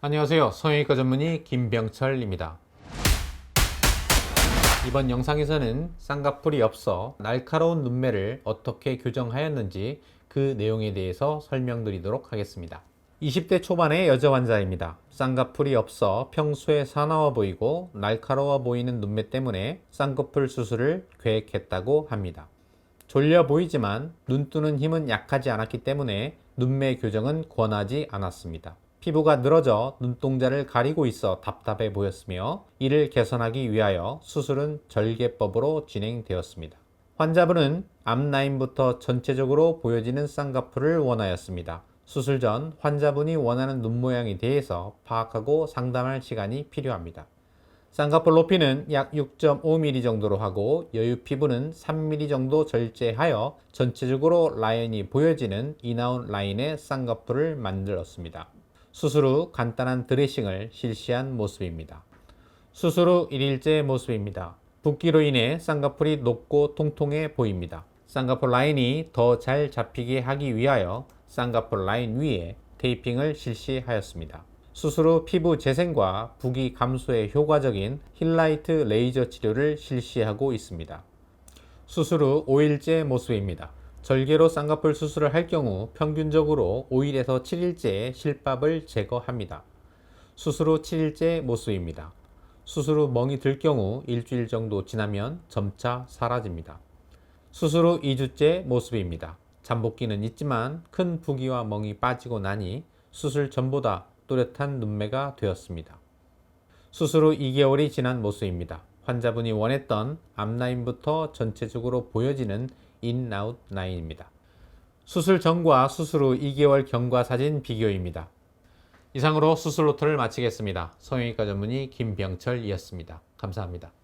안녕하세요. 성형외과 전문의 김병철입니다. 이번 영상에서는 쌍꺼풀이 없어 날카로운 눈매를 어떻게 교정하였는지 그 내용에 대해서 설명드리도록 하겠습니다. 20대 초반의 여자 환자입니다. 쌍꺼풀이 없어 평소에 사나워 보이고 날카로워 보이는 눈매 때문에 쌍꺼풀 수술을 계획했다고 합니다. 졸려 보이지만 눈 뜨는 힘은 약하지 않았기 때문에 눈매 교정은 권하지 않았습니다. 피부가 늘어져 눈동자를 가리고 있어 답답해 보였으며 이를 개선하기 위하여 수술은 절개법으로 진행되었습니다. 환자분은 앞라인부터 전체적으로 보여지는 쌍꺼풀을 원하였습니다. 수술 전 환자분이 원하는 눈 모양에 대해서 파악하고 상담할 시간이 필요합니다. 쌍꺼풀 높이는 약 6.5mm 정도로 하고 여유 피부는 3mm 정도 절제하여 전체적으로 라인이 보여지는 이나운 라인의 쌍꺼풀을 만들었습니다. 수술 후 간단한 드레싱을 실시한 모습입니다. 수술 후 1일째 모습입니다. 붓기로 인해 쌍꺼풀이 높고 통통해 보입니다. 쌍꺼풀 라인이 더 잘 잡히게 하기 위하여 쌍꺼풀 라인 위에 테이핑을 실시하였습니다. 수술 후 피부 재생과 부기 감소에 효과적인 힐라이트 레이저 치료를 실시하고 있습니다. 수술 후 5일째 모습입니다. 절개로 쌍꺼풀 수술을 할 경우 평균적으로 5일에서 7일째에 실밥을 제거합니다. 수술 후 7일째 모습입니다. 수술 후 멍이 들 경우 일주일 정도 지나면 점차 사라집니다. 수술 후 2주째 모습입니다. 잠복기는 있지만 큰 부기와 멍이 빠지고 나니 수술 전보다 또렷한 눈매가 되었습니다. 수술 후 2개월이 지난 모습입니다. 환자분이 원했던 앞라인부터 전체적으로 보여지는 인아웃 라인입니다. 수술 전과 수술 후 2개월 경과 사진 비교입니다. 이상으로 수술 노트를 마치겠습니다. 성형외과 전문의 김병철이었습니다. 감사합니다.